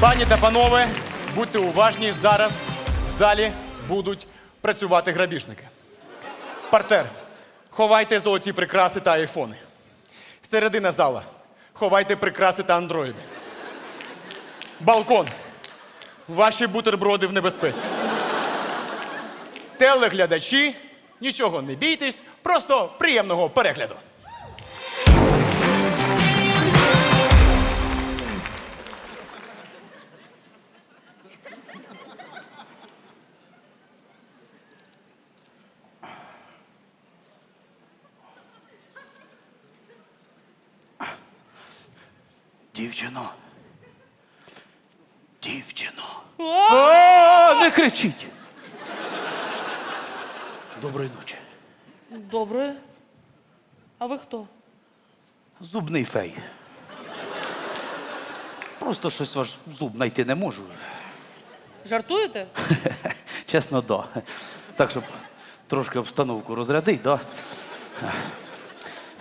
Пані та панове, будьте уважні, зараз в залі будуть працювати грабіжники. Партер, ховайте золоті прикраси та айфони. Середина зала. Ховайте прикраси та андроїди. Балкон. Ваші бутерброди в небезпеці. Телеглядачі, нічого не бійтесь, просто приємного перегляду. Дівчино. Дівчино. О, не кричіть. Доброї ночі. Добре. А ви хто? Зубний фей. Просто щось ваш зуб знайти не можу. Жартуєте? Чесно, да. Так, щоб трошки обстановку розрядити, да.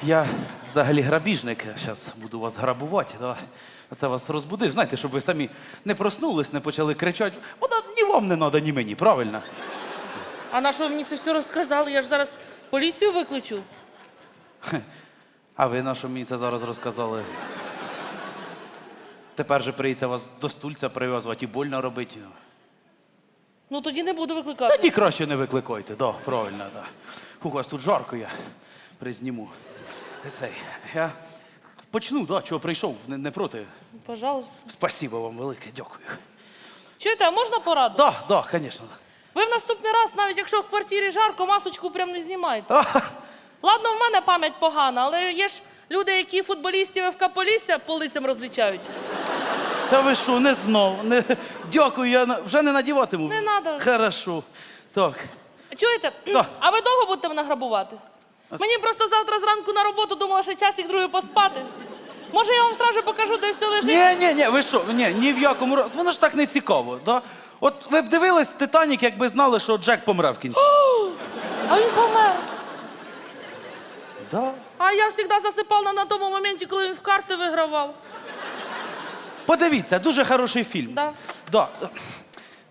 Я взагалі грабіжник, зараз буду вас грабувати, да. Це вас розбудив. Знаєте, щоб ви самі не проснулись, не почали кричати. Вона ні вам не треба, ні мені, правильно? А на що ви мені це все розказали? Я ж зараз поліцію викличу. А ви на що мені це зараз розказали? Тепер же прийдеться вас до стульця прив'язувати і больно робити. Ну тоді не буду викликати. ні, краще не викликайте, да, правильно, да. У вас тут жарко, я призніму. Цей, я почну, да, чого прийшов, не, не проти. Пожалуйста. Спасибо вам велике, дякую. Чуєте, а можна пораду? Да, да, звісно. Ви в наступний раз, навіть якщо в квартирі жарко, масочку прям не знімайте. А, Ладно, в мене пам'ять погана, але є ж люди, які футболістів ФК Полісся по лицям розлічають. та ви що, не знов. Не, дякую, я на- вже не надіватиму. Не надо. Хорошо. Так. Чуєте? Да. А ви довго будете мене грабувати? Мені просто завтра зранку на роботу думала, що часик другий поспати. Може, я вам сразу покажу, де все лежить? Ні, ні, ні, ви що, ні, ні в якому разі. Воно ж так не цікаво, да? От ви б дивились Титанік, якби знали, що Джек помре в кінці. А він помер. Да. А я завжди засипала на тому моменті, коли він в карти вигравав. Подивіться, дуже хороший фільм. Да. Да.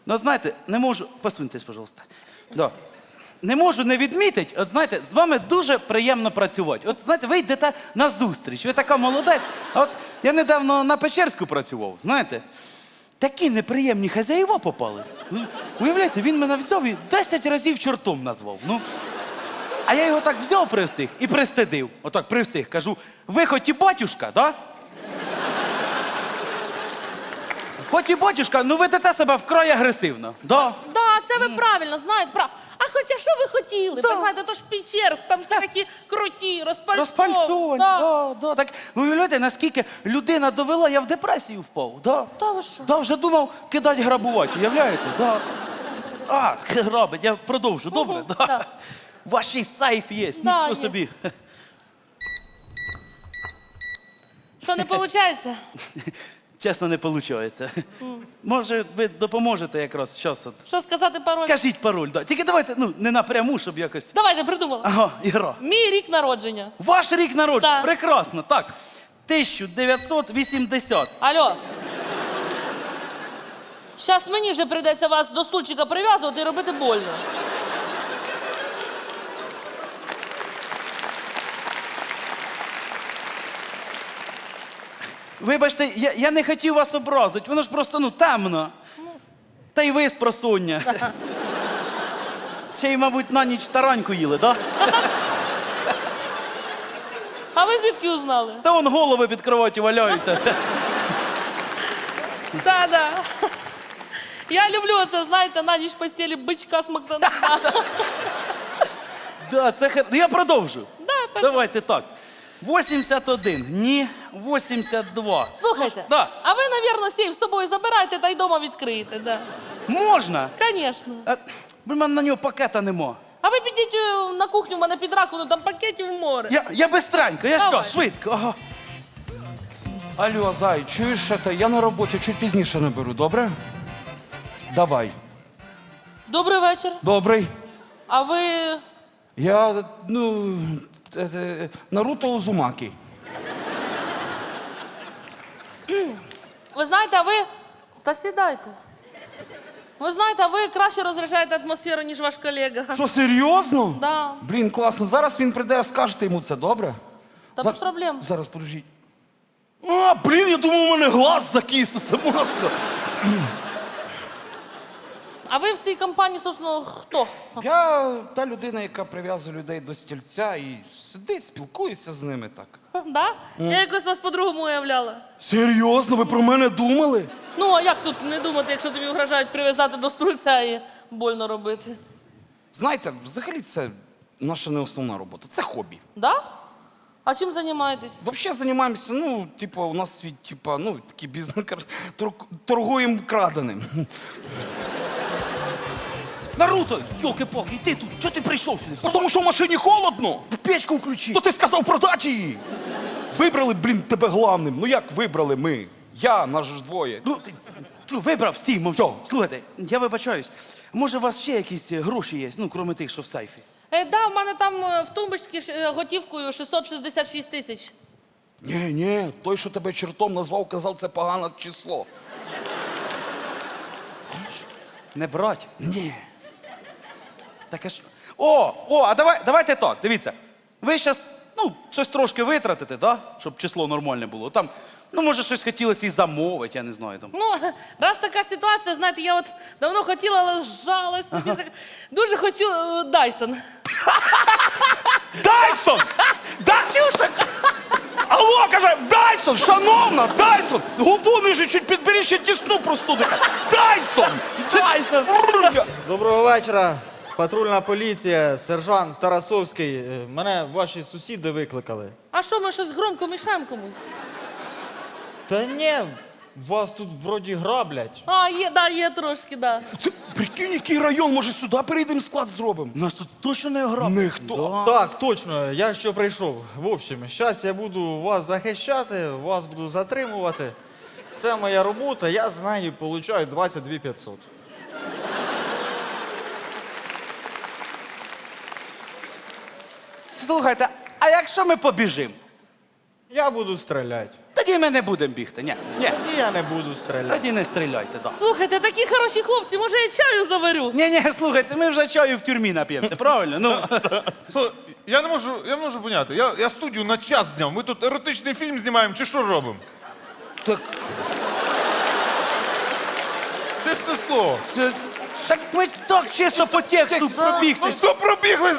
Ну, знаєте, не можу. Посуньтесь, пожалуйста. Да. Не можу не відмітити, от знаєте, з вами дуже приємно працювати. От знаєте, ви йдете на зустріч, ви така молодець. А от я недавно на Печерську працював, знаєте, такі неприємні хазяїва попались. Ну, Уявляєте, він мене взяв і 10 разів чортом назвав. Ну. А я його так взяв при всіх і пристидив. Отак при всіх. Кажу, ви хоч і батюшка, да? Хоч і батюшка, ну ведете себе вкрай агресивно. Да. Да, це ви правильно знаєте. Прав... А хоча що ви хотіли? Да. Понимаєте, то ж Печерс, там всі такі круті, розпальцовані. Розпальцовані. Да. Да, да, так. Ви уявляєте, наскільки людина довела, я в депресію впав. Да. Та ви що? Да, вже думав кидати грабувати, уявляєте? Да. А, грабить, я продовжу, добре? Мгм, Да. да. Ваш сейф є, Да, нічого є. собі. Що не виходить? Чесно, не виходить. Може, ви допоможете якраз зараз. От. Що сказати пароль? Кажіть пароль, да. Тільки давайте, ну, не напряму, щоб якось. Давайте придумала. Ага, ігра. Мій рік народження. Ваш рік народження. Так. Прекрасно. Так. 1980. Алло. Зараз мені вже прийдеться вас до стульчика прив'язувати і робити больно. Вибачте, я, я не хотів вас образити. Воно ж просто ну темно. Та й ви з просуння. Ще й, мабуть, на ніч тараньку їли, так? А ви звідки узнали? Та вон голови під кроваті валяються. Да, да. Я люблю це, знаєте, на ніч в постелі бичка з Макдональда. Да, це хер... Я продовжу. Да, пожалуйста. Давайте так. 81. Ні, 82. Слухайте, Да. а ви, навірно, сейф з собою забирайте та й дома відкриєте, да. Можна. Звісно. А, в мене на нього пакета нема. А ви підіть е, на кухню, в мене під раковину, там пакетів море. Я, я бистренько, я Давай. що, швидко. Ага. Алло, зай, чуєш це? Я на роботі чуть пізніше наберу, добре? Давай. Добрий вечір. Добрий. А ви. Я, ну, е, е, Наруто Узумакі. Ви знаєте, а ви Та сідайте. Ви знаєте, а ви краще розряджаєте атмосферу, ніж ваш колега. Що, серйозно? Да, Блін, класно. Зараз він прийде, скажете йому це, добре? та без проблем. Зараз подождіть. А, блін, я думав, у мене глаз закис, це маска. А ви в цій компанії, собственно, хто? Я та людина, яка прив'язує людей до стільця і сидить, спілкується з ними так. Да? Я якось вас по-другому уявляла. Серйозно, ви про мене думали? Ну, а як тут не думати, якщо тобі вгрожають прив'язати до струльця і больно робити? Знаєте, взагалі це наша не основна робота, це хобі. Да? А чим займаєтесь? Взагалі займаємося, ну, типу, у нас свій, типу, ну, такий бізнес, кар- тор- торгуємо краденим. Наруто, йолки-палки, ти тут, чого ти прийшов сюди? Тому що в машині холодно. Печку включи. То ти сказав продати її. Вибрали, блін, тебе главним. Ну як вибрали ми? Я, нас ж двоє. Ну, ти, ти вибрав, стій, мовчав. Слухайте, я вибачаюсь. Може, у вас ще якісь е, гроші є, ну, крім тих, що в сайфі? Е, да, в мене там е, в тумбочці е, готівкою 666 тисяч. Ні, ні, той, що тебе чертом назвав, казав, це погане число. Не брать. Ні. Таке ж. О, о, а давай, давайте так, дивіться. Ви зараз, ну, щось трошки витратите, да? щоб число нормальне було. Там, ну, може, щось хотілося і замовити, я не знаю. Там. Ну, раз така ситуація, знаєте, я от давно хотіла, але зжалась собі. зак- Дуже хочу е, Дайсон. Дайсон! Дайсон! Алло, каже, Дайсон, шановна, Дайсон! Губу ниже чуть підбери, ще тісну простудика. Дайсон! Дайсон! Доброго вечора. Патрульна поліція, сержант Тарасовський. Е, Мене ваші сусіди викликали. А що, ми щось громко мішаємо комусь? Та ні, вас тут вроді граблять. А, є, да, є трошки, да. Це, прикинь, який район, може сюди перейдемо склад зробимо? Нас тут точно не граб. Ніхто. Так, точно, я що прийшов. В общем, зараз я буду вас захищати, вас буду затримувати. Це моя робота, я з неї получаю 22 500. Слухайте, а якщо ми побіжимо? Я буду стріляти. Тоді ми не будемо бігти. Ні, ні. Тоді я не буду стріляти. Тоді не стріляйте, да. Слухайте, такі хороші хлопці, може я чаю заварю? Ні, ні, слухайте, ми вже чаю в тюрмі нап'ємося, правильно? Ну, Слухай, я не можу, я не можу поняти. Я, я студію на час зняв. Ми тут еротичний фільм знімаємо чи що робимо? так, Чесне слово. так ми так чисто по тексту Ну пробігти. все, пробігли,